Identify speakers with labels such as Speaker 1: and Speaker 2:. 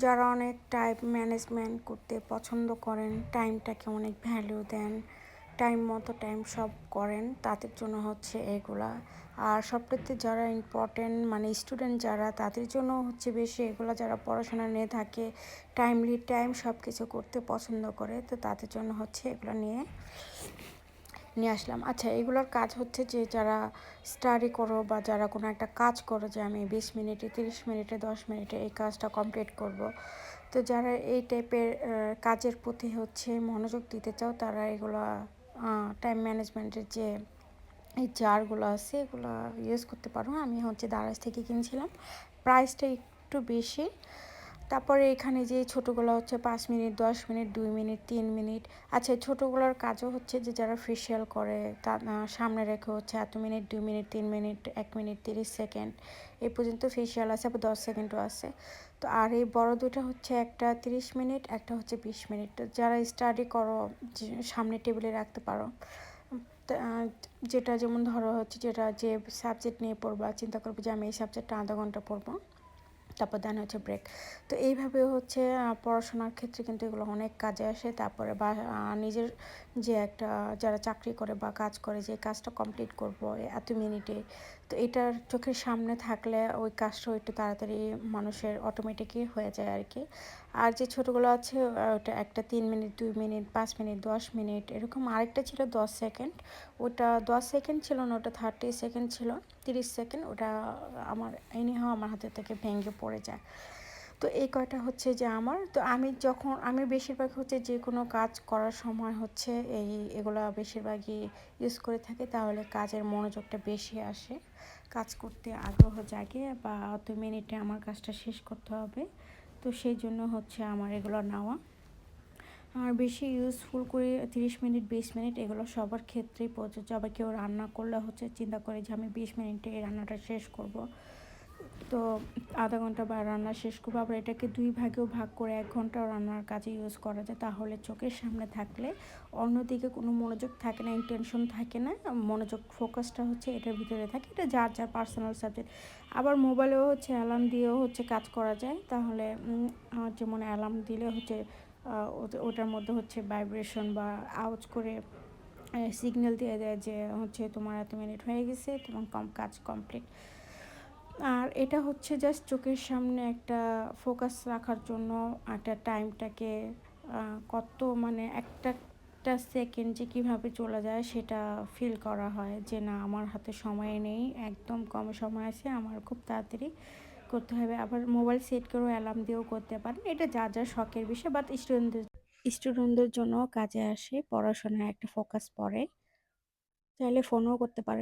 Speaker 1: যারা অনেক time management করতে পছন্দ করেন, টাইমটাকে অনেক ভ্যালু দেন, টাইম মতো টাইম সব করেন, তাদের জন্য হচ্ছে এগুলা। আর সবটাতে যারা ইম্পর্টেন্ট মানে স্টুডেন্ট যারা, তাদের জন্য হচ্ছে বেশি এগুলো যারা পড়াশোনা নিয়ে থাকে টাইমলি টাইম সব কিছু করতে পছন্দ করে, তো তাদের জন্য হচ্ছে এগুলো নিয়ে নিয়ে আসলাম। আচ্ছা এগুলোর কাজ হচ্ছে যে, যারা স্টাডি করো বা যারা কোনো একটা কাজ করো যে, আমি বিশ মিনিটে, তিরিশ মিনিটে, দশ মিনিটে এই কাজটা কমপ্লিট করব। তো যারা এই টাইপের কাজের প্রতি হচ্ছে মনোযোগ দিতে চাও, তারা এগুলো টাইম ম্যানেজমেন্টের যে, এই জারগুলো আছে, এগুলো ইউজ করতে পারো। আমি হচ্ছে দারাজ থেকে কিনছিলাম। প্রাইসটা একটু বেশি। তারপরে এখানে যে ছোটোগুলো হচ্ছে পাঁচ মিনিট, দশ মিনিট, দুই মিনিট, তিন মিনিট। আচ্ছা ছোটোগুলোর কাজও হচ্ছে যে যারা ফেশিয়াল করে তা সামনে রেখে হচ্ছে এত মিনিট, দুই মিনিট, তিন মিনিট, এক মিনিট, তিরিশ সেকেন্ড। এই পর্যন্ত ফেশিয়াল আছে, আবার দশ সেকেন্ডও আছে। তো আর এই বড় দুটো হচ্ছে একটা তিরিশ মিনিট, একটা হচ্ছে বিশ মিনিট। তো যারা স্টাডি করো সামনে টেবিলে রাখতে পারো যেটা যেমন ধরো হচ্ছে, যেটা যে সাবজেক্ট নিয়ে পড়বা, চিন্তা করব যে আমি এই সাবজেক্টটা আধা ঘণ্টা পড়ব। তারপর দেন হচ্ছে ব্রেক তো এইভাবে হচ্ছে পড়াশোনার ক্ষেত্রে কিন্তু এগুলো অনেক কাজে আসে। তারপরে বা নিজের যে একটা, যারা চাকরি করে বা কাজ করে, যে কাজটা কমপ্লিট করব এত মিনিটে তো এটার চোখের সামনে থাকলে ওই কাজটা একটু তাড়াতাড়ি মানুষের অটোমেটিকই হয়ে যায় আর কি আর যে ছোটোগুলো আছে ওটা একটা তিন মিনিট দুই মিনিট পাঁচ মিনিট দশ মিনিট এরকম আরেকটা ছিল দশ সেকেন্ড ওটা দশ সেকেন্ড ছিল না, ওটা থার্টি সেকেন্ড ছিল, তিরিশ সেকেন্ড ওটা আমার এনিহাও আমার হাতে থেকে ভেঙে পড়ে যায়। তো এই কয়টা হচ্ছে যে আমার। তো আমি যখন, আমি বেশিরভাগ হচ্ছে যে কোনো কাজ করার সময় হচ্ছে এই এগুলো বেশিরভাগই ইউজ করে থাকি, তাহলে কাজের মনোযোগটা বেশি আসে। কাজ করতে আগ্রহ জাগে বা অত মিনিটে আমার কাজটা শেষ করতে হবে। তো সেই জন্য হচ্ছে আমার এগুলো নেওয়া। আর বেশি ইউজফুল করে তিরিশ মিনিট, বিশ মিনিট এগুলো সবার ক্ষেত্রেই প্রযোজ্য আবার কেউ রান্না করলে হচ্ছে চিন্তা করে যে আমি বিশ মিনিটে এই রান্নাটা শেষ করব। তো আধা ঘণ্টা বা রান্না শেষ করব। আবার এটাকে দুই ভাগেও ভাগ করে এক ঘণ্টা রান্নার কাজে ইউজ করা যায়। তাহলে চোখের সামনে থাকলে অন্যদিকে কোনো মনোযোগ থাকে না ইন্টেনশন থাকে না। মনোযোগ ফোকাসটা হচ্ছে এটার ভিতরে থাকে। এটা যার যার পার্সোনাল সাবজেক্ট আবার মোবাইলেও হচ্ছে অ্যালার্ম দিয়েও হচ্ছে কাজ করা যায়। তাহলে যেমন অ্যালার্ম দিলে হচ্ছে ওটার মধ্যে হচ্ছে ভাইব্রেশন বা আওয়াজ করে সিগন্যাল দিয়ে দেয় যে হচ্ছে তোমার এত মিনিট হয়ে গেছে, তোমার কম কাজ কমপ্লিট আর এটা হচ্ছে জাস্ট চোখের সামনে একটা ফোকাস রাখার জন্য একটা টাইমটাকে কত মানে একটা একটা সেকেন্ড যে কীভাবে চলে যায় সেটা ফিল করা হয় যে না, আমার হাতে সময় নেই, একদম কম সময় আছে, আমার খুব তাড়াতাড়ি করতে হবে। আবার মোবাইল সেট করেও অ্যালার্ম দিয়েও করতে পারেন। এটা যা যা শখের বিষয় বাট স্টুডেন্টদের স্টুডেন্টদের জন্য কাজে আসে, পড়াশোনায় একটা ফোকাস পড়ে। চাইলে ফোনও করতে পারে